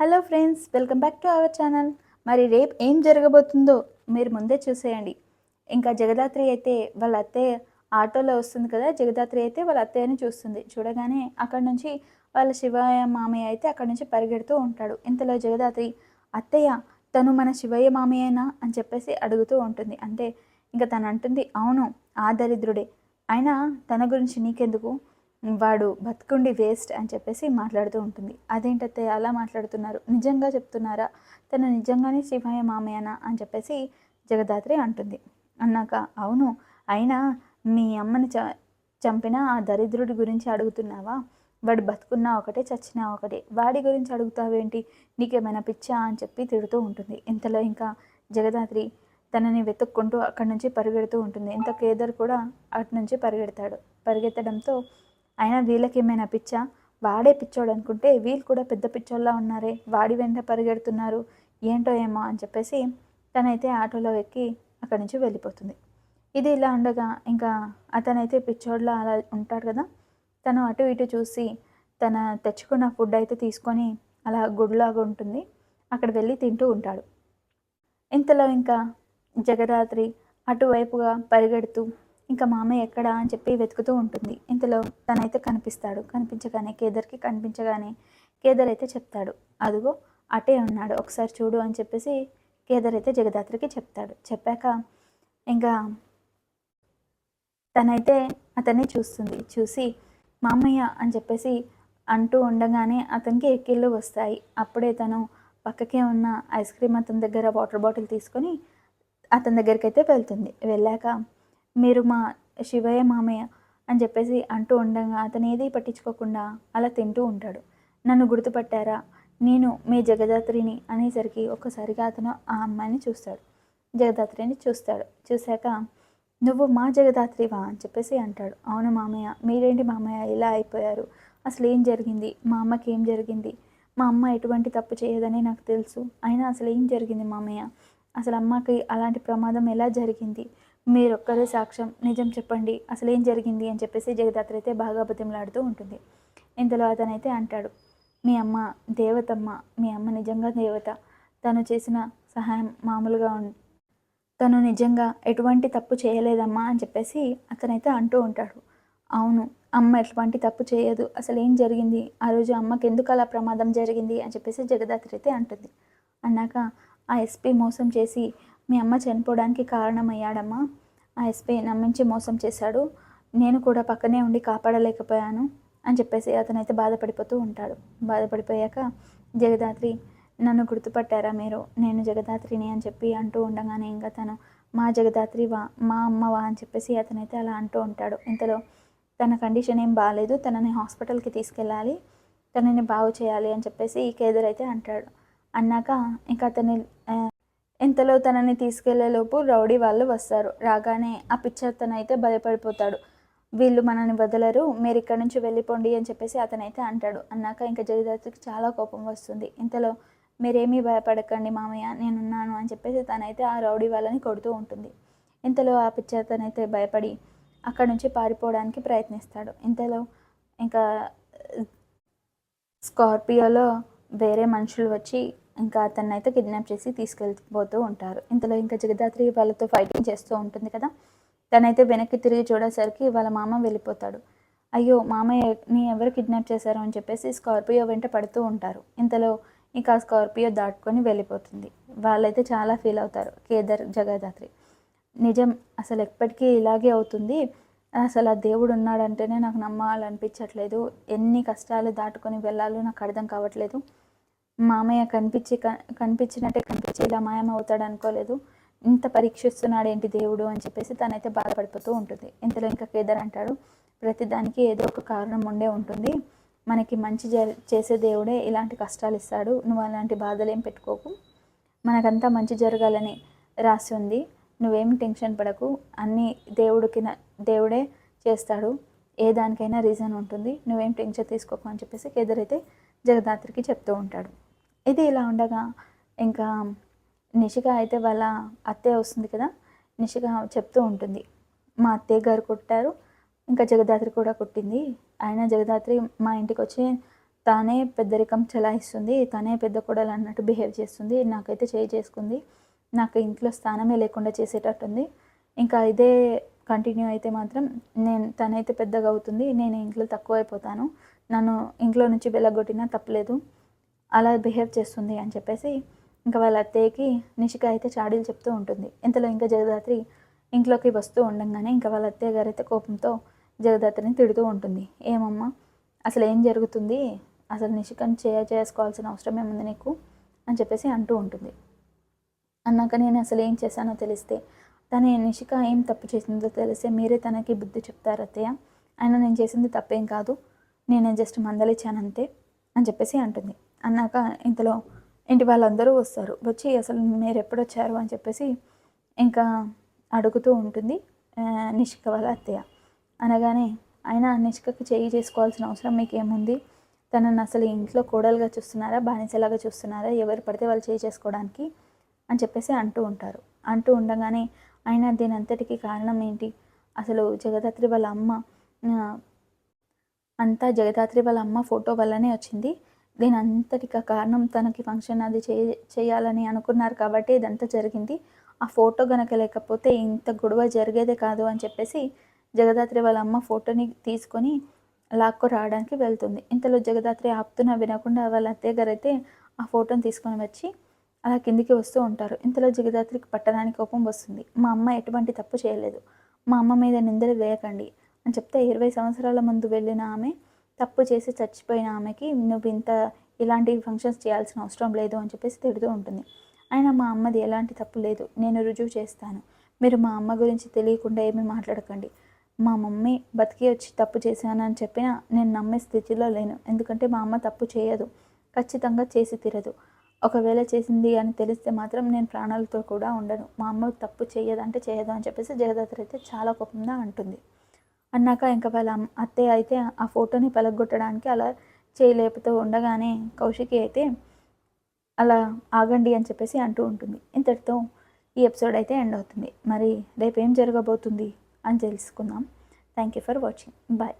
Hello friends welcome back to our channel. మరి రేపు ఏం జరగబోతుందో మీరు ముందే చూసేయండి. ఇంకా జగదాత్రి అయితే వాళ్ళ అత్తయ్య ఆటోలో వస్తుంది కదా జగదాత్రి అయితే వాళ్ళ అత్తయ్యని చూస్తుంది. చూడగానే అక్కడ నుంచి వాళ్ళ శివయ్య మామయ్య అయితే అక్కడ నుంచి పరిగెడుతూ ఉంటాడు. ఇంతలో జగదాత్రి అత్తయ్య తను మన శివయ్య మామయ్యనా? అని చెప్పేసి అడుగుతూ ఉంటుంది. అంటే ఇంకా తను అంటుంది అవును ఆ దరిద్రుడే. అయినా తన గురించి నీకెందుకు? వాడు బతుకుండి వేస్ట్ అని చెప్పేసి మాట్లాడుతూ ఉంటుంది. అదేంటత్తే అలా మాట్లాడుతున్నారు. నిజంగా చెప్తున్నారా? తను నిజంగానే శివయ్య మామయ్యనా అని చెప్పేసి జగదాత్రి అంటుంది. అన్నాక అవును అయినా మీ అమ్మని చ చంపిన ఆ దరిద్రుడి గురించి అడుగుతున్నావా? వాడు బతుకున్నా ఒకటే చచ్చినా ఒకటే. వాడి గురించి అడుగుతావేంటి? నీకేమైనా పిచ్చా అని చెప్పి తిడుతూ ఉంటుంది. ఇంతలో ఇంకా జగదాత్రి తనని వెతుక్కుంటూ అక్కడి నుంచి పరిగెడుతూ ఉంటుంది. ఇంత కేదర్ కూడా అటు నుంచి పరిగెడతాడు. పరిగెత్తడంతో అయినా వీళ్ళకి ఏమైనా పిచ్చా? వాడే పిచ్చోడు అనుకుంటే వీళ్ళు కూడా పెద్ద పిచ్చోళ్ళ ఉన్నారే. వాడి వెంట పరిగెడుతున్నారు. ఏంటో ఏమో అని చెప్పేసి తనైతే ఆటోలో ఎక్కి అక్కడి నుంచి వెళ్ళిపోతుంది. ఇది ఇలా ఉండగా ఇంకా అతనైతే పిచ్చోడ్లా అలా ఉంటాడు కదా? తను అటు ఇటు చూసి తన తెచ్చుకున్న ఫుడ్ అయితే తీసుకొని అలా గుడిలాగా ఉంటుంది. అక్కడ వెళ్ళి తింటూ ఉంటాడు. ఇంతలో ఇంకా జగదాత్రి అటువైపుగా పరిగెడుతూ ఇంకా మామయ్య ఎక్కడా అని చెప్పి వెతుకుతూ ఉంటుంది. ఇంతలో తనైతే కనిపిస్తాడు. కనిపించగానే కేదర్కి కనిపించగానే కేదర్ అయితే చెప్తాడు. అదిగో అటే ఉన్నాడు. ఒకసారి చూడు అని చెప్పేసి కేదర్ అయితే జగదాత్రికి చెప్తాడు. చెప్పాక ఇంకా తనైతే అతన్ని చూస్తుంది. చూసి మామయ్య అని చెప్పేసి అంటూ ఉండగానే అతనికి ఎక్కిళ్ళు వస్తాయి. అప్పుడే తను పక్కకే ఉన్న ఐస్ క్రీమ్ అతని దగ్గర వాటర్ బాటిల్ తీసుకొని అతని దగ్గరికి అయితే వెళ్తుంది. వెళ్ళాక మీరు మా శివయ్య మామయ్య అని చెప్పేసి అంటూ ఉండగా అతను ఏది పట్టించుకోకుండా అలా తింటూ ఉంటాడు. నన్ను గుర్తుపట్టారా? నేను మీ జగదాత్రిని అనేసరికి ఒక్కసారిగా అతను ఆ అమ్మాయిని చూస్తాడు. జగదాత్రిని చూస్తాడు. చూశాక నువ్వు మా జగదాత్రివా? అని చెప్పేసి అంటాడు. అవును మామయ్య మీరేంటి మామయ్య ఇలా అయిపోయారు? అసలు ఏం జరిగింది? మా అమ్మకి ఏం జరిగింది? మా అమ్మ ఎటువంటి తప్పు చేయదని నాకు తెలుసు. అయినా అసలు ఏం జరిగింది మామయ్య? అసలు అమ్మకి అలాంటి ప్రమాదం ఎలా జరిగింది? మీరొక్కరే సాక్ష్యం నిజం చెప్పండి అసలు ఏం జరిగింది అని చెప్పేసి జగదాత్రి అయితే బాగా బతిమలాడుతూ ఉంటుంది. ఇంతలో అతనైతే అంటాడు మీ అమ్మ దేవతమ్మ మీ అమ్మ నిజంగా దేవత. తను చేసిన సహాయం మామూలుగా ఉం తను నిజంగా ఎటువంటి తప్పు చేయలేదమ్మా అని చెప్పేసి అతనైతే అంటూ ఉంటాడు. అవును అమ్మ ఎటువంటి తప్పు చేయదు. అసలు ఏం జరిగింది? ఆ రోజు అమ్మకి ఎందుకు అలా ప్రమాదం జరిగింది? అని చెప్పేసి జగదాత్రి అయితే అంటుంది. అన్నాక ఆ ఎస్పీ మోసం చేసి మీ అమ్మ చనిపోవడానికి కారణమయ్యాడమ్మా? ఆ ఎస్పీ నమ్మించి మోసం చేశాడు. నేను కూడా పక్కనే ఉండి కాపాడలేకపోయాను అని చెప్పేసి అతనైతే బాధపడిపోతూ ఉంటాడు. బాధపడిపోయాక జగదాత్రి నన్ను గుర్తుపట్టారా మీరు? నేను జగదాత్రిని అని చెప్పి అంటూ ఉండగానే ఇంకా తను మా జగదాత్రి వా మా అమ్మవా అని చెప్పేసి అతనైతే అలా అంటూ ఉంటాడు. ఇంతలో తన కండిషన్ ఏం బాగాలేదు తనని హాస్పిటల్కి తీసుకెళ్ళాలి. తనని బాగు చేయాలి అని చెప్పేసి ఈ కేదర్ అయితే అంటాడు. అన్నాక ఇంకా అతని ఇంతలో తనని తీసుకెళ్ళేలోపు రౌడీ వాళ్ళు వస్తారు. రాగానే ఆ పిక్చర్ తనైతే భయపడిపోతాడు. వీళ్ళు మనల్ని వదలరు. మీరు ఇక్కడ నుంచి వెళ్ళిపోండి అని చెప్పేసి అతనైతే అంటాడు. అన్నాక ఇంకా జగదాత్రికి చాలా కోపం వస్తుంది. ఇంతలో మీరేమీ భయపడకండి మామయ్య నేనున్నాను అని చెప్పేసి తనైతే ఆ రౌడీ వాళ్ళని కొడుతూ ఉంటుంది. ఇంతలో ఆ పిక్చర్ తనైతే భయపడి అక్కడ నుంచి పారిపోవడానికి ప్రయత్నిస్తాడు. ఇంతలో ఇంకా స్కార్పియోలో వేరే మనుషులు వచ్చి ఇంకా అతన్ని అయితే కిడ్నాప్ చేసి తీసుకెళ్ళిపోతూ ఉంటారు. ఇంతలో ఇంకా జగదాత్రి వాళ్ళతో ఫైటింగ్ చేస్తూ ఉంటుంది కదా. తనైతే వెనక్కి తిరిగి చూడేసరికి వాళ్ళ మామ వెళ్ళిపోతాడు. అయ్యో మామయ్యని ఎవరు కిడ్నాప్ చేశారు అని చెప్పేసి స్కార్పియో వెంట పడుతూ ఉంటారు. ఇంతలో ఇంకా స్కార్పియో దాటుకొని వెళ్ళిపోతుంది. వాళ్ళైతే చాలా ఫీల్ అవుతారు కేదర్ జగదాత్రి. నిజం అసలు ఎప్పటికీ ఇలాగే అవుతుంది. అసలు ఆ దేవుడు ఉన్నాడంటేనే నాకు నమ్మాలనిపించట్లేదు. ఎన్ని కష్టాలు దాటుకొని వెళ్ళాలో నాకు అర్థం కావట్లేదు. మామయ్య కనిపించి క- కనిపించినట్టే కనిపించి ఇలా మాయం అవుతాడు అనుకోలేదు ఇంత పరీక్షిస్తున్నాడు ఏంటి దేవుడు అని చెప్పేసి తనైతే బాధపడిపోతూ ఉంటుంది. ఇంతలో ఇంకా కేదర్ అంటాడు ప్రతిదానికి ఏదో ఒక కారణం ఉండే ఉంటుంది. మనకి మంచి జ చేసే దేవుడే ఇలాంటి కష్టాలు ఇస్తాడు. నువ్వు అలాంటి బాధలు ఏం పెట్టుకోకు. మనకంతా మంచి జరగాలని రాసి ఉంది. నువ్వేం టెన్షన్ పడకు. అన్నీ దేవుడికి దేవుడే చేస్తాడు. ఏ దానికైనా రీజన్ ఉంటుంది. నువ్వేం టెన్షన్ తీసుకోకు అని చెప్పేసి కేదర్ అయితే జగదాత్రికి చెప్తూ ఉంటాడు. ఇది ఇలా ఉండగా ఇంకా నిషిక అయితే వాళ్ళ అత్తయ్య వస్తుంది కదా నిషిక చెప్తూ ఉంటుంది మా అత్తయ్య గారు కొట్టారు ఇంకా జగదాత్రి కూడా కొట్టింది. ఆయన జగదాత్రి మా ఇంటికి వచ్చి తానే పెద్దరికం చలాయిస్తుంది తనే పెద్ద కొడలు అన్నట్టు బిహేవ్ చేస్తుంది నాకైతే చేయి చేసుకుంది నాకు ఇంట్లో స్థానమే లేకుండా చేసేటట్టుంది. ఇంకా ఇదే కంటిన్యూ అయితే మాత్రం నేను తనైతే పెద్దగా అవుతుంది నేను ఇంట్లో తక్కువ అయిపోతాను నన్ను ఇంట్లో నుంచి వెళ్ళగొట్టినా తప్పలేదు అలా బిహేవ్ చేస్తుంది అని చెప్పేసి ఇంకా వాళ్ళ అత్తయ్యకి నిషిక అయితే చాడీలు చెప్తూ ఉంటుంది. ఇంతలో ఇంకా జగదాత్రి ఇంట్లోకి వస్తూ ఉండగానే ఇంకా వాళ్ళ అత్తయ్య గారు అయితే కోపంతో జగదాత్రిని తిడుతూ ఉంటుంది. ఏమమ్మా అసలు ఏం జరుగుతుంది? అసలు నిషికని చే చేసుకోవాల్సిన అవసరం ఏముంది నీకు? అని చెప్పేసి అంటూ ఉంటుంది. అన్నాక నేను అసలు ఏం చేశానో తెలిస్తే తను నిషిక ఏం తప్పు చేసిందో తెలిస్తే మీరే తనకి బుద్ధి చెప్తారు అత్తయ్య. అయినా నేను చేసింది తప్పేం కాదు. నేను జస్ట్ మందలిచ్చానంతే అని చెప్పేసి అంటుంది. అన్నాక ఇంతలో ఇంటి వాళ్ళందరూ వస్తారు. వచ్చి అసలు మీరు ఎప్పుడు వచ్చారు అని చెప్పేసి ఇంకా అడుగుతూ ఉంటుంది నిష్క వాళ్ళ అత్తయ్య. అనగానే ఆయన నిష్కకు చేయి చేసుకోవాల్సిన అవసరం మీకు ఏముంది తనని అసలు ఇంట్లో కోడలుగా చూస్తున్నారా బానిసలాగా చూస్తున్నారా? ఎవరు పడితే వాళ్ళు చేయి చేసుకోవడానికి అని చెప్పేసి అంటూ ఉంటారు. అంటూ ఉండగానే ఆయన దీని అంతటికి కారణం ఏంటి? అసలు జగదాత్రి వాళ్ళ అమ్మ అంతా జగదాత్రి వాళ్ళ అమ్మ ఫోటో వల్లనే వచ్చింది. దీని అంతటికి కారణం తనకి ఫంక్షన్ అది చే చేయాలని అనుకున్నారు కాబట్టి ఇదంతా జరిగింది. ఆ ఫోటో గనక లేకపోతే ఇంత గొడవ జరిగేదే కాదు అని చెప్పేసి జగదాత్రి వాళ్ళ అమ్మ ఫోటోని తీసుకొని లాక్కు రావడానికి వెళ్తుంది. ఇంతలో జగదాత్రి ఆపుతున్నా వినకుండా వాళ్ళ అత్తయ్య గారు అయితే ఆ ఫోటోని తీసుకొని వచ్చి అలా కిందికి వస్తూ ఉంటారు. ఇంతలో జగదాత్రికి పట్టడానికి కోపం వస్తుంది. మా అమ్మ ఎటువంటి తప్పు చేయలేదు. మా అమ్మ మీద నిందలు వేయకండి అని చెప్తే ఇరవై సంవత్సరాల ముందు వెళ్ళిన ఆమె తప్పు చేసి చచ్చిపోయిన ఆమెకి నువ్వు ఇంత ఇలాంటి ఫంక్షన్స్ చేయాల్సిన అవసరం లేదు అని చెప్పేసి తిడుతూ ఉంటుంది. అయినా మా అమ్మది ఎలాంటి తప్పు లేదు. నేను రుజువు చేస్తాను. మీరు మా అమ్మ గురించి తెలియకుండా ఏమీ మాట్లాడకండి. మా మమ్మీ బతికి వచ్చి తప్పు చేశానని చెప్పినా నేను నమ్మే స్థితిలో లేను. ఎందుకంటే మా అమ్మ తప్పు చేయదు. ఖచ్చితంగా చేసి తీరదు. ఒకవేళ చేసింది అని తెలిస్తే మాత్రం నేను ప్రాణాలతో కూడా ఉండను. మా అమ్మ తప్పు చేయదంటే చేయదు అని చెప్పేసి జగదాత్రి అయితే చాలా కోపంగా అంటుంది. అన్నాక ఇంకా వాళ్ళ అత్తయ్య అయితే ఆ ఫోటోని పలగొట్టడానికి అలా చేయలేపుతూ ఉండగానే కౌశికి అయితే అలా ఆగండి అని చెప్పేసి అంటూ ఉంటుంది. ఇంతటితో ఈ ఎపిసోడ్ అయితే ఎండ్ అవుతుంది. మరి రేపు ఏం జరగబోతుంది అని తెలుసుకుందాం. Thank you for watching bye